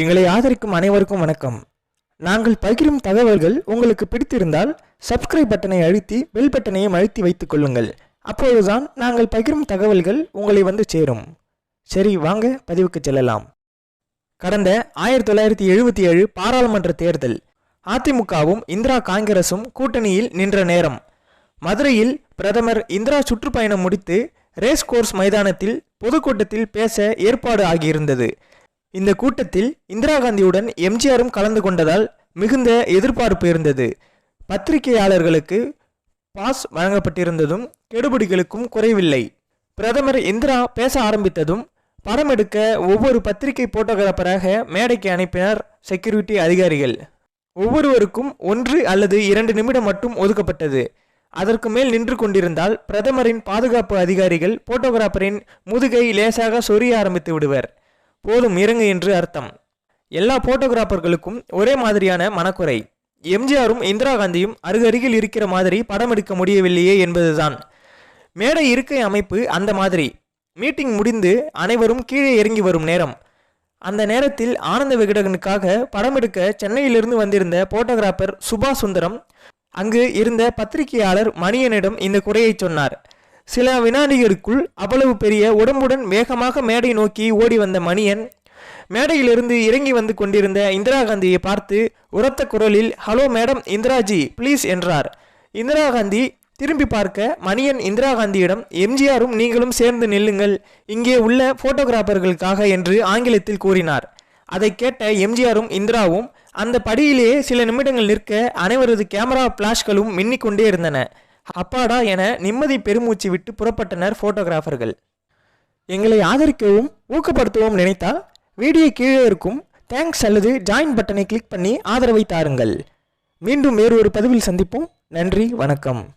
எங்களை ஆதரிக்கும் அனைவருக்கும் வணக்கம். நாங்கள் பகிரும் தகவல்கள் உங்களுக்கு பிடித்திருந்தால் சப்ஸ்கிரைப் பட்டனை அழுத்தி பெல் பட்டனையும் அழுத்தி வைத்துக் கொள்ளுங்கள். அப்போதுதான் நாங்கள் பகிரும் தகவல்கள் உங்களை வந்து சேரும். சரி வாங்க பதிவுக்கு செல்லலாம். கடந்த ஆயிரத்தி தொள்ளாயிரத்தி எழுபத்தி ஏழு பாராளுமன்ற தேர்தல். அதிமுகவும் இந்திரா காங்கிரசும் கூட்டணியில் நின்ற நேரம். மதுரையில் பிரதமர் இந்திரா சுற்றுப்பயணம் முடித்து ரேஸ் கோர்ஸ் மைதானத்தில் பொதுக்கூட்டத்தில் பேச ஏற்பாடு ஆகியிருந்தது. இந்த கூட்டத்தில் இந்திரா காந்தியுடன் எம்ஜிஆரும் கலந்து கொண்டதால் மிகுந்த எதிர்பார்ப்பு இருந்தது. பத்திரிகையாளர்களுக்கு பாஸ் வழங்கப்பட்டிருந்ததும் கெடுபிடிகளுக்கும் குறைவில்லை. பிரதமர் இந்திரா பேச ஆரம்பித்ததும் படம் எடுக்க ஒவ்வொரு பத்திரிகை போட்டோகிராஃபராக மேடைக்கு அனுப்பினார் செக்யூரிட்டி அதிகாரிகள். ஒவ்வொருவருக்கும் ஒன்று அல்லது இரண்டு நிமிடம் மட்டும் ஒதுக்கப்பட்டது. அதற்கு மேல் நின்று கொண்டிருந்தால் பிரதமரின் பாதுகாப்பு அதிகாரிகள் போட்டோகிராஃபரின் முதுகை லேசாக சொரிய ஆரம்பித்து விடுவர். போதும் இறங்கு என்று அர்த்தம். எல்லா போட்டோகிராஃபர்களுக்கும் ஒரே மாதிரியான மனக்குறை. எம்ஜிஆரும் இந்திரா காந்தியும் அருகருகில் இருக்கிற மாதிரி படம் எடுக்க முடியவில்லையே என்பதுதான். மேடை இருக்கை அமைப்பு அந்த மாதிரி. மீட்டிங் முடிந்து அனைவரும் கீழே இறங்கி வரும் நேரம். அந்த நேரத்தில் ஆனந்த விகடனுக்காக படம் எடுக்க சென்னையிலிருந்து வந்திருந்த போட்டோகிராஃபர் சுபா சுந்தரம் அங்கு இருந்த பத்திரிகையாளர் மணியனிடம் இந்த குறையை சொன்னார். சில வினாடிகளுக்குள் அவ்வளவு பெரிய உடம்புடன் வேகமாக மேடை நோக்கி ஓடி வந்த மணியன் மேடையிலிருந்து இறங்கி வந்து கொண்டிருந்த இந்திரா காந்தியை பார்த்து உரத்த குரலில் ஹலோ மேடம் இந்திராஜி ப்ளீஸ் என்றார். இந்திரா காந்தி திரும்பி பார்க்க மணியன் இந்திரா காந்தியிடம் எம்ஜிஆரும் நீங்களும் சேர்ந்து நில்லுங்கள் இங்கே உள்ள போட்டோகிராஃபர்களுக்காக என்று ஆங்கிலத்தில் கூறினார். அதை கேட்ட எம்ஜிஆரும் இந்திராவும் அந்த படியிலேயே சில நிமிடங்கள் நிற்க அனைவரது கேமரா பிளாஷ்களும் மின்னிக்கொண்டே இருந்தன. அப்பாடா என நிம்மதி பெருமூச்சு விட்டு புறப்பட்டனர் போட்டோகிராஃபர்கள் எங்களை ஆதரிக்கவும் ஊக்கப்படுத்தவும் நினைத்தால் வீடியோ கீழே இருக்கும் தேங்க்ஸ் அல்லது ஜாயின் பட்டனை கிளிக் பண்ணி ஆதரவை தாருங்கள். மீண்டும் வேறு ஒரு பதிவில் சந்திப்போம். நன்றி வணக்கம்.